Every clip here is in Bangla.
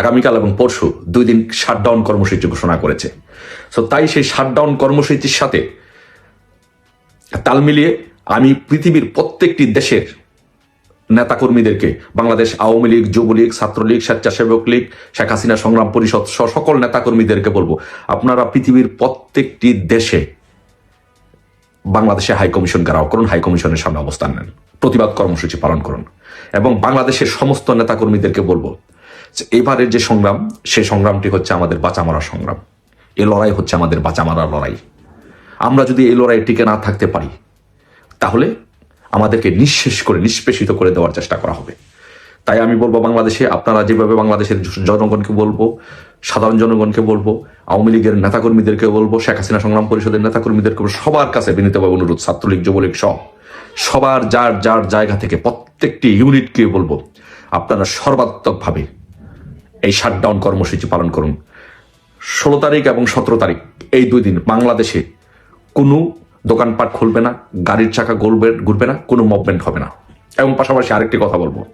আগামীকাল এবং পরশু দুই দিন শাটডাউন কর্মসূচি ঘোষণা করেছে। সো তাই সেই শাটডাউন কর্মসূচির সাথে তাল মিলিয়ে আমি পৃথিবীর প্রত্যেকটি দেশের নেতাকর্মীদেরকে, বাংলাদেশ আওয়ামী লীগ, যুবলীগ, ছাত্রলীগ, স্বেচ্ছাসেবক লীগ, শেখ হাসিনা সংগ্রাম পরিষদ সহ সকল নেতাকর্মীদেরকে বলব, আপনারা পৃথিবীর প্রত্যেকটি দেশে বাংলাদেশে হাইকমিশন ঘেরাও করুন হাইকমিশনের সামনে অবস্থান নেন। প্রতিবাদ কর্মসূচি পালন করুন। এবং বাংলাদেশের সমস্ত নেতাকর্মীদেরকে বলব এবারের যে সংগ্রাম সেই সংগ্রামটি হচ্ছে আমাদের বাঁচা মরার সংগ্রাম। এই লড়াই হচ্ছে আমাদের বাঁচা মারার লড়াই। আমরা যদি এই লড়াই টিকে না থাকতে পারি, তাহলে আমাদেরকে নিঃশেষ করে, নিষ্পেষিত করে দেওয়ার চেষ্টা করা হবে। তাই আমি বলব বাংলাদেশে, আপনারা যেভাবে বাংলাদেশের জনগণকে বলব, সাধারণ জনগণকে বলব, আওয়ামী লীগের নেতাকর্মীদেরকে বলব, শেখ হাসিনা সংগ্রাম পরিষদের নেতাকর্মীদেরকে সবার কাছে বিনীতভাবে অনুরোধ, ছাত্রলীগ, যুবলীগ সহ, সবার যার যার জায়গা থেকে প্রত্যেকটি ইউনিটকে বলব, আপনারা সর্বাত্মকভাবে এই শাটডাউন কর্মসূচি পালন করুন। ষোলো তারিখ এবং সতেরো তারিখ, এই দুই দিন বাংলাদেশে কোনো দোকানপাট খুলবে না, গাড়ির চাকা গলবে, ঘুরবে না, কোনো মুভমেন্ট হবে না। এবং পাশাপাশি আরেকটি কথা বলব।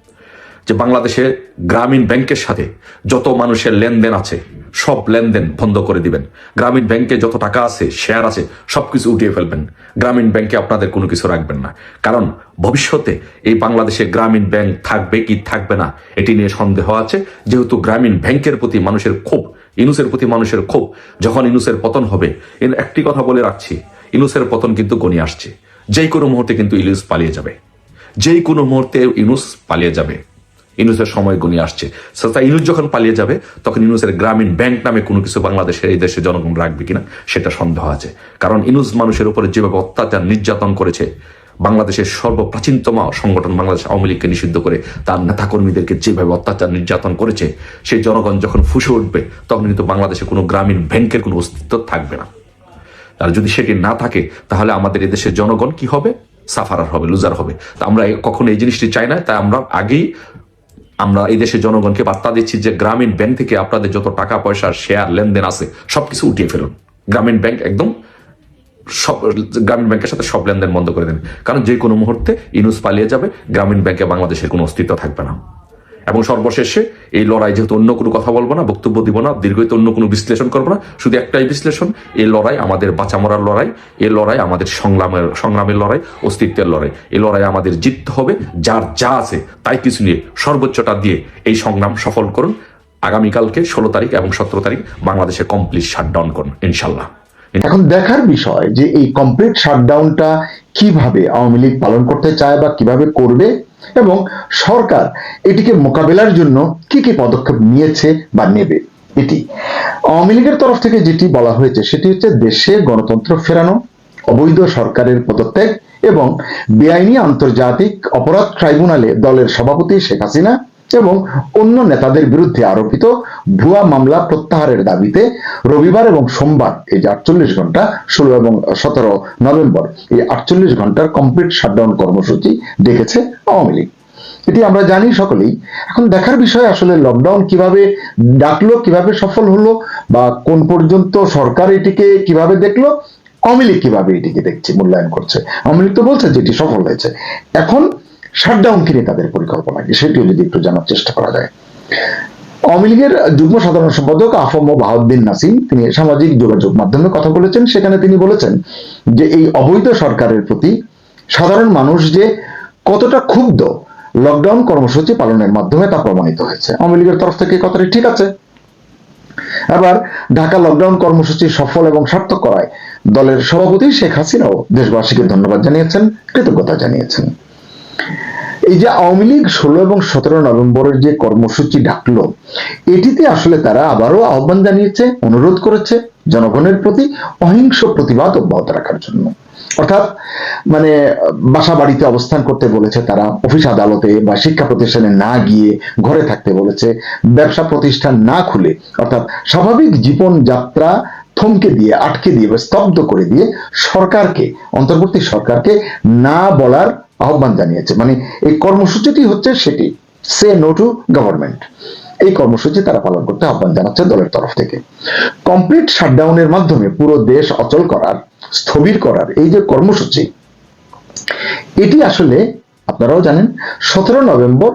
যে বাংলাদেশে গ্রামীণ ব্যাংকের সাথে যত মানুষের লেনদেন আছে, সব লেনদেন বন্ধ করে দিবেন। গ্রামীণ ব্যাংকে যত টাকা আছে শেয়ার আছে সব কিছু উঠিয়ে ফেলবেন। গ্রামীণ ব্যাংকে আপনাদের কোনো কিছু রাখবেন না। কারণ ভবিষ্যতে এই বাংলাদেশে গ্রামীণ ব্যাংক থাকবে কি থাকবে না, এটি নিয়ে সন্দেহ আছে। যেহেতু গ্রামীণ ব্যাংকের প্রতি মানুষের ক্ষোভ, ইনুসের প্রতি মানুষের ক্ষোভ, যখন ইনুসের পতন হবে, এর একটি কথা বলে রাখছি, ইনুসের পতন কিন্তু গণিয়ে আসছে। যেই কোনো মুহূর্তে কিন্তু ইলুস পালিয়ে যাবে। যেই কোনো মুহূর্তে ইনুস পালিয়ে যাবে। ইনুসের সময় গণিয়ে আসছে। তাই ইনুস যখন পালিয়ে যাবে, তখন ইনুসের গ্রামীণ ব্যাংক নামে কোনো কিছু বাংলাদেশের এই দেশে জনগণ রাখবে কিনা, সেটা সন্দেহ আছে। কারণ ইনুস মানুষের উপরে যেভাবে অত্যাচার, নির্যাতন করেছে, বাংলাদেশের সর্বপ্রাচীনতম সংগঠন বাংলাদেশ আওয়ামী লীগকে নিষিদ্ধ করে তার নেতাকর্মীদেরকে যেভাবে অত্যাচার, নির্যাতন করেছে, সেই জনগণ যখন ফুসে উঠবে, তখন কিন্তু বাংলাদেশে কোনো গ্রামীণ ব্যাংকের কোনো অস্তিত্ব থাকবে না। আর যদি সেটি না থাকে, তাহলে আমাদের এদেশের জনগণ কি হবে? সাফারার হবে, লুজার হবে। তা আমরা কখনো এই জিনিসটি চাই না তাই আমরা আগেই আমরা এই দেশের জনগণকে বার্তা দিচ্ছি যে গ্রামীণ ব্যাংক থেকে আপনাদের যত টাকা, পয়সা শেয়ার লেনদেন আছে, সবকিছু উঠিয়ে ফেলুন। গ্রামীণ ব্যাংক একদম সব, গ্রামীণ ব্যাংকের সাথে সব লেনদেন বন্ধ করে দেন। কারণ যে কোনো মুহূর্তে ইনুস পালিয়ে যাবে, গ্রামীণ ব্যাংকে বাংলাদেশের কোনো অস্তিত্ব থাকবে না। এবং সর্বশেষে এই লড়াই যেহেতু অন্য কোনো কথা বলব না, বক্তব্য দিব না দীর্ঘিত অন্য কোনো বিশ্লেষণ করব না, শুধু একটাই বিশ্লেষণ, এই লড়াই আমাদের বাঁচা মরার লড়াই, এই লড়াই আমাদের সংগ্রামের সংগ্রামের লড়াই, অস্তিত্বের লড়াই। এই লড়াই আমাদের জিততে হবে, যার যা আছে তাই কিছু নিয়ে সর্বোচ্চটা দিয়ে এই সংগ্রাম সফল করুন। আগামীকালকে ষোলো তারিখ এবং সতেরো তারিখ বাংলাদেশে কমপ্লিট শাটডাউন করুন, ইনশাল্লাহ। এখন দেখার বিষয় যে এই কমপ্লিট শাটডাউনটা কীভাবে আওয়ামী লীগ পালন করতে চায় বা কীভাবে করবে এবং সরকার এটিকে মোকাবেলার জন্য কি কি পদক্ষেপ নিয়েছে বা নেবে এটি। আওয়ামী লীগের তরফ থেকে যেটি বলা হয়েছে সেটি হচ্ছে দেশে গণতন্ত্র ফেরানো, অবৈধ সরকারের পদত্যাগ এবং বেআইনি আন্তর্জাতিক অপরাধ ট্রাইব্যুনালে দলের সভাপতি শেখ হাসিনা এবং অন্য নেতাদের বিরুদ্ধে আরোপিত ভুয়া মামলা প্রত্যাহারের দাবিতে রবিবার এবং সোমবার এই যে আটচল্লিশ ঘণ্টা ষোলো এবং সতেরো নভেম্বর এই আটচল্লিশ ঘণ্টার কমপ্লিট শাটডাউন কর্মসূচি ডেকেছে আওয়ামী লীগ। এটি আমরা জানি সকলেই। এখন দেখার বিষয় আসলে লকডাউন কীভাবে ডাকলো, কীভাবে সফল হলো, বা কোন পর্যন্ত সরকার এটিকে কীভাবে দেখল, আওয়ামী লীগ কীভাবে এটিকে দেখছে, মূল্যায়ন করছে। আওয়ামী লীগ তো বলছে যে এটি সফল হয়েছে। এখন শাটডাউন কিনে তাদের পরিকল্পনা কি, সেটিও যদি একটু জানার চেষ্টা করা যায়। আওয়ামী লীগের যুগ্ম সাধারণ সম্পাদক আফম বাহাউদ্দিন নাসিম, তিনি সামাজিক যোগাযোগ মাধ্যমে কথা বলেছেন, সেখানে তিনি বলেছেন যে এই অবৈধ সরকারের প্রতি সাধারণ মানুষ যে কতটা ক্ষুব্ধ লকডাউন কর্মসূচি পালনের মাধ্যমে তা প্রমাণিত হয়েছে। আওয়ামী লীগের তরফ থেকে কথাটি ঠিক আছে। আবার ঢাকা লকডাউন কর্মসূচি সফল এবং সার্থক করায় দলের সভাপতি শেখ হাসিনাও দেশবাসীকে ধন্যবাদ জানিয়েছেন, কৃতজ্ঞতা জানিয়েছেন। এই যে আওয়ামী লীগ ষোলো এবং সতেরো নভেম্বরের যে কর্মসূচি ডাকলো, এটিতে আসলে তারা আবারও আহ্বান জানিয়েছে, অনুরোধ করেছে জনগণের প্রতি অহিংস প্রতিবাদ অব্যাহত রাখার জন্য। অর্থাৎ মানে বাসা বাড়িতে অবস্থান করতে বলেছে তারা, অফিস আদালতে বা শিক্ষা প্রতিষ্ঠানে না গিয়ে ঘরে থাকতে বলেছে, ব্যবসা প্রতিষ্ঠান না খুলে, অর্থাৎ স্বাভাবিক জীবন যাত্রা থমকে দিয়ে, আটকে দিয়ে বা স্তব্ধ করে দিয়ে সরকারকে, অন্তর্বর্তী সরকারকে না বলার আহ্বান জানিয়েছে। মানে এই কর্মসূচিটি হচ্ছে সেটি। সে নো টু গভর্নমেন্ট এই কর্মসূচি তারা পালন করতে আহ্বান জানাচ্ছে দলের তরফ থেকে। কমপ্লিট শাটডাউনের মাধ্যমে পুরো দেশ অচল করার, স্থবির করার এই যে কর্মসূচি, এটি আসলে আপনারাও জানেন, সতেরো নভেম্বর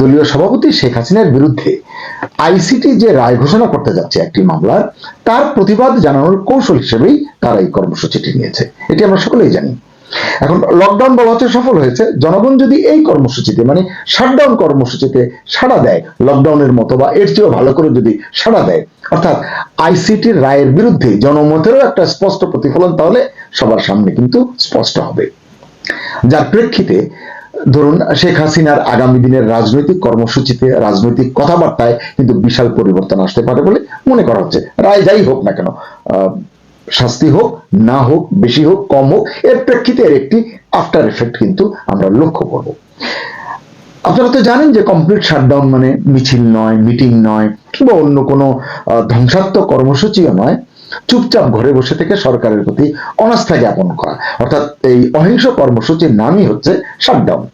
দলীয় সভাপতি শেখ হাসিনার বিরুদ্ধে আইসিটি যে রায় ঘোষণা করতে যাচ্ছে একটি মামলার তার প্রতিবাদ জানানোর কৌশল হিসেবেই তারা এই কর্মসূচিটি নিয়েছে। এটি আমরা সকলেই জানি। এখন লকডাউন বলা হচ্ছে সফল হয়েছে, জনগণ যদি এই কর্মসূচিতে মানে শাটডাউন কর্মসূচিতে সাড়া দেয় লকডাউনের মতো বা এর চেয়েও ভালো করে যদি সাড়া দেয়, অর্থাৎ আইসিটির রায়ের বিরুদ্ধে জনমতেরও একটা স্পষ্ট প্রতিফলন তাহলে সবার সামনে কিন্তু স্পষ্ট হবে। যার প্রেক্ষিতে, ধরুন শেখ হাসিনার আগামী দিনের রাজনৈতিক কর্মসূচিতে রাজনৈতিক কথাবার্তায় কিন্তু বিশাল পরিবর্তন আসতে পারে বলে মনে করা হচ্ছে। রায় যাই হোক না কেন শাস্তি হোক, না হোক, বেশি হোক, কম হোক, এর প্রেক্ষিতে এর একটি আফটার এফেক্ট কিন্তু আমরা লক্ষ্য করব। আপনারা তো জানেন যে কমপ্লিট শাটডাউন মানে মিছিল নয় মিটিং নয়, কিংবা অন্য কোনো ধ্বংসাত্মক কর্মসূচিও নয়। চুপচাপ ঘরে বসে থেকে সরকারের প্রতি অনাস্থা জ্ঞাপন করা। অর্থাৎ এই অহিংস কর্মসূচির নামই হচ্ছে শাটডাউন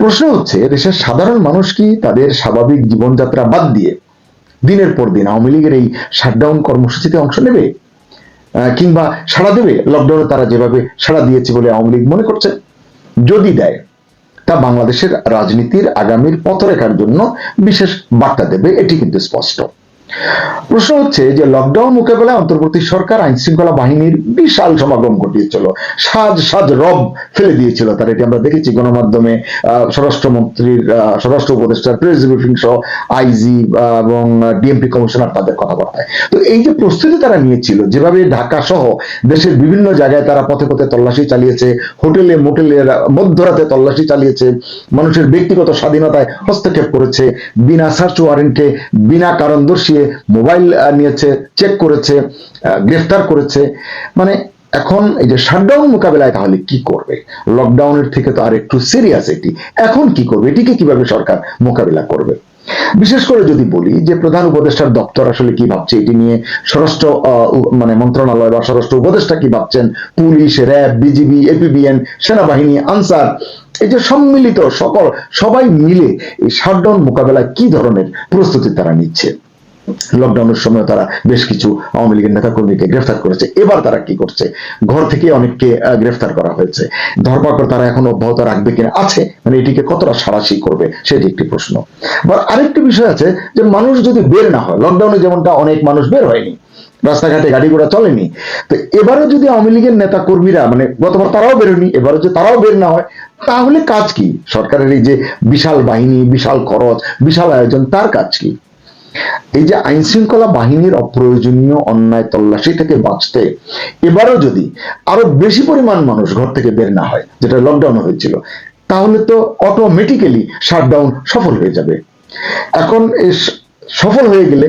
প্রশ্ন হচ্ছে, দেশের সাধারণ মানুষ কি তাদের স্বাভাবিক জীবনযাত্রা বাদ দিয়ে দিনের পর দিন আওয়ামী লীগের এই শাটডাউন কর্মসূচিতে অংশ নেবে? কিংবা সাড়া দেবে। লকডাউনে তারা যেভাবে সাড়া দিয়েছে বলে আওয়ামী লীগ মনে করছে। যদি দেয়, তা বাংলাদেশের রাজনীতির আগামীর পথরেখার জন্য বিশেষ বার্তা দেবে। এটি কিন্তু স্পষ্ট। প্রশ্ন হচ্ছে যে লকডাউন মোকাবেলায় অন্তর্বর্তী সরকার আইন শৃঙ্খলা বাহিনীর বিশাল সমাগম ঘটিয়েছিল। সাজ সাজ রব ফেলে দিয়েছিল তার। এটি আমরা দেখেছি গণমাধ্যমে স্বরাষ্ট্রমন্ত্রীর স্বরাষ্ট্র উপদেষ্টার প্রেস ব্রিফিং সহ আইজি এবং ডিএমপি কমিশনার তাদের কথাবার্তায়। তো এই যে প্রস্তুতি তারা নিয়েছিল, যেভাবে ঢাকা সহ দেশের বিভিন্ন জায়গায় তারা পথে পথে তল্লাশি চালিয়েছে, হোটেলে মোটেলের মধ্যরাতে তল্লাশি চালিয়েছে, মানুষের ব্যক্তিগত স্বাধীনতায় হস্তক্ষেপ করেছে, বিনা সার্চ ওয়ারেন্টে বিনা কারণ দর্শিয়ে মোবাইল নিয়েছে চেক করেছে গ্রেফতার করেছে। মানে এখন এই যে শাটডাউন মোকাবেলায় তাহলে কি করবে? লকডাউনের থেকে তো আর একটু সিরিয়াস এটি। এখন কি করবে? এটিকে কীভাবে সরকার মোকাবিলা করবে? বিশেষ করে যদি বলি যে প্রধান উপদেষ্টার দপ্তর আসলে কি ভাবছে, এটি নিয়ে স্বরাষ্ট্র মানে মন্ত্রণালয় বা স্বরাষ্ট্র উপদেষ্টা কি ভাবছেন? পুলিশ, র্যাব বিজিবি এপিবিএন সেনাবাহিনী, আনসার, এই যে সম্মিলিত সকল, সবাই মিলে এই শাটডাউন মোকাবেলায় কি ধরনের প্রস্তুতি তারা নিচ্ছে? লকডাউনের সময় তারা বেশ কিছু আওয়ামী লীগের নেতা কর্মীকে গ্রেফতার করেছে। এবার তারা কি করছে? ঘর থেকে অনেককে গ্রেফতার করা হয়েছে। ধরপাকড় তারা এখন অব্যাহত রাখবে কিনা? আছে। মানে এটিকে কতটা সারাশি করবে সেটি একটি প্রশ্ন। বা আরেকটি বিষয় আছে যে মানুষ যদি বের না হয় লকডাউনে যেমনটা অনেক মানুষ বের হয়নি, রাস্তাঘাটে গাড়ি ঘোড়া চলেনি, তো এবারও যদি আওয়ামী লীগের নেতা কর্মীরা মানে গতবার তারাও বেরোনি এবারও যদি তারাও বের না হয়, তাহলে কাজ কি? সরকারের এই যে বিশাল বাহিনী, বিশাল খরচ, বিশাল আয়োজন, তার কাজ কি? এই যে আইন শৃঙ্খলা বাহিনীর অপ্রয়োজনীয় অন্যায় তল্লাশি থেকে বাঁচতে, এবারও যদি আরও বেশি পরিমাণ মানুষ ঘর থেকে বের না হয়, যেটা লকডাউন হয়েছিল, তাহলে তো অটোমেটিক্যালি শাটডাউন সফল হয়ে যাবে। এখন সফল হয়ে গেলে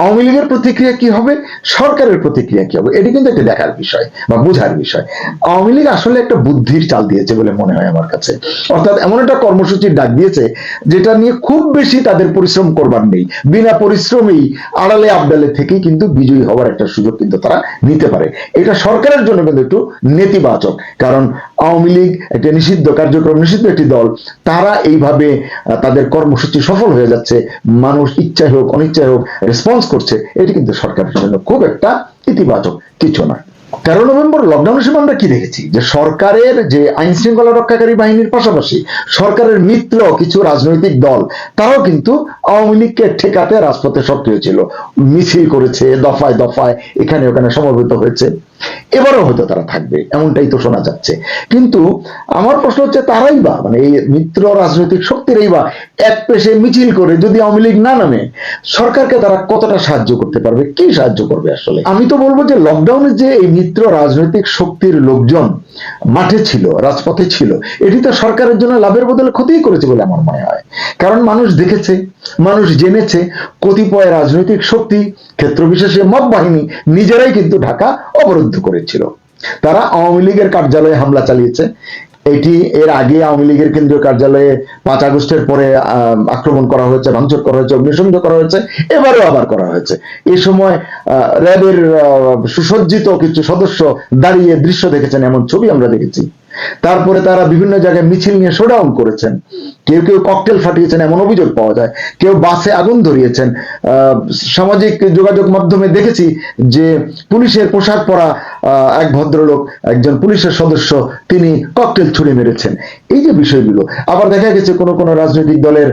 আওয়ামী লীগের প্রতিক্রিয়া কি হবে? সরকারের প্রতিক্রিয়া কি হবে? এটি কিন্তু একটা দেখার বিষয় বা বোঝার বিষয়। আওয়ামী লীগ আসলে একটা বুদ্ধির চাল দিয়েছে বলে মনে হয় আমার কাছে। অর্থাৎ এমন একটা কর্মসূচির ডাক দিয়েছে, যেটা নিয়ে খুব বেশি তাদের পরিশ্রম করবার নেই। বিনা পরিশ্রমেই আড়ালে আবডালে থেকেই কিন্তু বিজয়ী হওয়ার একটা সুযোগ কিন্তু তারা নিতে পারে। এটা সরকারের জন্য কিন্তু একটু নেতিবাচক, কারণ আওয়ামী লীগ একটা নিষিদ্ধ কার্যক্রম, নিষিদ্ধ একটি দল, তারা এইভাবে তাদের কর্মসূচি সফল হয়ে যাচ্ছে। মানুষ ইচ্ছায় হোক, অনিচ্ছায় হোক রেসপন্স করছে, এটি কিন্তু সরকারের জন্য খুব একটা ইতিবাচক। কিছু নয় তেরো নভেম্বর লকডাউনের সময় আমরা কি দেখেছি? যে সরকারের যে আইন শৃঙ্খলা রক্ষাকারী বাহিনীর পাশাপাশি সরকারের মিত্র কিছু রাজনৈতিক দল, তারাও কিন্তু আওয়ামী লীগকে ঠেকাতে রাজপথে সক্রিয় ছিল। মিছিল করেছে, দফায় দফায়, এখানে ওখানে সমবেত হয়েছে। এবারও হয়তো তারা থাকবে, এমনটাই তো শোনা যাচ্ছে। কিন্তু আমার প্রশ্ন হচ্ছে, তারাই বা মানে এই মিত্র রাজনৈতিক শক্তিরই বা এক পেশে মিছিল করে যদি আওয়ামী লীগ না নামে, সরকারকে তারা কতটা সাহায্য করতে পারবে? কি সাহায্য করবে আসলে? আমি তো বলব যে লকডাউনে যে এই মিত্র রাজনৈতিক শক্তির লোকজন মাঠে ছিল, রাজপথে ছিল, এটি তো সরকারের জন্য লাভের বদলে ক্ষতিই করেছে বলে আমার মনে হয়। কারণ মানুষ দেখেছে মানুষ জেনেছে কতিপয় রাজনৈতিক শক্তি ক্ষেত্র বিশেষে মব বাহিনী নিজেরাই কিন্তু ঢাকা অবরুদ্ধ করেছিল। তারা আওয়ামী লীগের কার্যালয়ে হামলা চালিয়েছে। এটি এর আগে আওয়ামী লীগের কেন্দ্রীয় কার্যালয়ে পাঁচ আগস্টের পরে আক্রমণ করা হয়েছে, ভাঙচুর করা হয়েছে, অগ্নিসংযোগ করা হয়েছে, এবারেও আবার করা হয়েছে। এ সময় র্যাবের সুসজ্জিত কিছু সদস্য দাঁড়িয়ে দৃশ্য দেখেছেন, এমন ছবি আমরা দেখেছি। তারপরে তারা বিভিন্ন জায়গায় মিছিল নিয়ে শোডাউন করেছেন। কেউ কেউ ককটেল ফাটিয়েছেন, এমন অভিযোগ পাওয়া যায়। কেউ বাসে আগুন ধরিয়েছেন। সামাজিক যোগাযোগ মাধ্যমে দেখেছি যে পুলিশের পোশাক পরা এক ভদ্রলোক, একজন পুলিশের সদস্য, তিনি ককটেল ছুড়ে মেরেছেন। এই যে বিষয়গুলো, আবার দেখা গেছে কোনো কোনো রাজনৈতিক দলের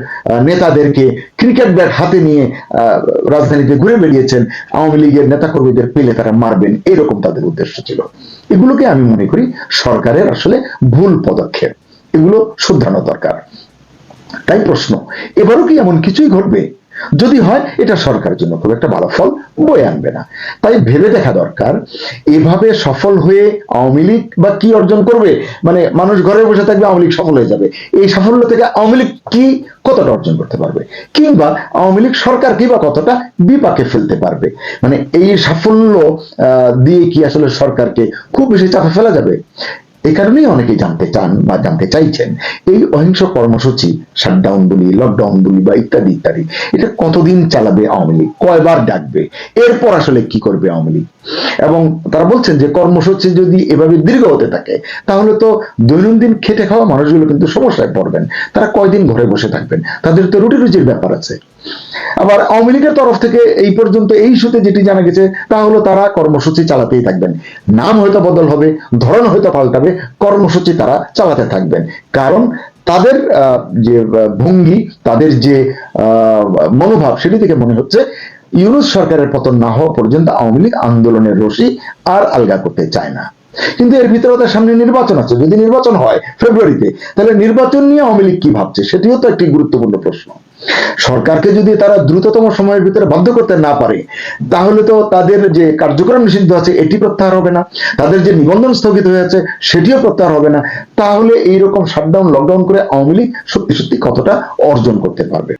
নেতাদেরকে ক্রিকেট ব্যাট হাতে নিয়ে রাজধানীতে ঘুরে বেরিয়েছেন আওয়ামী লীগের নেতাকর্মীদের পেলে তারা মারবেন, এরকম তাদের উদ্দেশ্য ছিল। এগুলোকে আমি মনে করি সরকারের আসলে ভুল পদক্ষেপ। এগুলো শুধরানো দরকার। তাই প্রশ্ন, এবারও কি এমন কিছুই ঘটবে? যদি হয়, এটা সরকারের জন্য খুব একটা ভালো ফল বয়ে আনবে না। তাই ভেবে দেখা দরকার, এভাবে সফল হয়ে আওয়ামী লীগ বা কি অর্জন করবে মানে মানুষ ঘরে বসে থাকবে, আওয়ামী লীগ সফল হয়ে যাবে। এই সাফল্য থেকে আওয়ামী লীগ কি কতটা অর্জন করতে পারবে? কিংবা আওয়ামী লীগ সরকার কি বা কতটা বিপাকে ফেলতে পারবে? মানে এই সাফল্য দিয়ে কি আসলে সরকারকে খুব বেশি চাপে ফেলা যাবে? এই কারণেই অনেকে জানতে চান বা জানতে চাইছেন, এই অহিংস কর্মসূচি শাটডাউন বলি লকডাউন বলি বা ইত্যাদি ইত্যাদি, এটা কতদিন চালাবে আওয়ামী লীগ? কয়বার ডাকবে? এরপর আসলে কি করবে আওয়ামী লীগ? এবং তারা বলছেন যে কর্মসূচি যদি এভাবে দীর্ঘ হতে থাকে, তাহলে তো দৈনন্দিন খেটে খাওয়া মানুষগুলো কিন্তু সমস্যায় পড়বেন। তারা কয়দিন ঘরে বসে থাকবেন? তাদের তো রুটি রুজির ব্যাপার আছে। আবার আওয়ামী লীগের তরফ থেকে এই পর্যন্ত এই ইস্যুতে যেটি জানা গেছে, তা হলো তারা কর্মসূচি চালাতেই থাকবেন। নাম হয়তো বদল হবে, ধরন হয়তো পাল্টাবে কর্মসূচি তারা চালাতে থাকবেন। কারণ তাদের যে ভঙ্গি, তাদের যে মনোভাব, সেটি থেকে মনে হচ্ছে ইউনুস সরকারের পতন না হওয়া পর্যন্ত আওয়ামী লীগ আন্দোলনের রশি আর আলগা করতে চায় না। কিন্তু এর ভিতরে তার সামনে নির্বাচন আছে। যদি নির্বাচন হয় ফেব্রুয়ারিতে, তাহলে নির্বাচন নিয়ে আওয়ামী লীগ কি ভাবছে? সেটিও তো একটি গুরুত্বপূর্ণ প্রশ্ন। সরকারকে যদি তারা দ্রুততম সময়ের ভিতরে বাধ্য করতে না পারে, তাহলে তো তাদের যে কার্যক্রম নিষিদ্ধ আছে, এটি প্রত্যাহার হবে না। তাদের যে নিবন্ধন স্থগিত হয়ে আছে, সেটিও প্রত্যাহার হবে না। তাহলে এইরকম শাটডাউন লকডাউন করে আওয়ামী লীগ সত্যি সত্যি কতটা অর্জন করতে পারবে?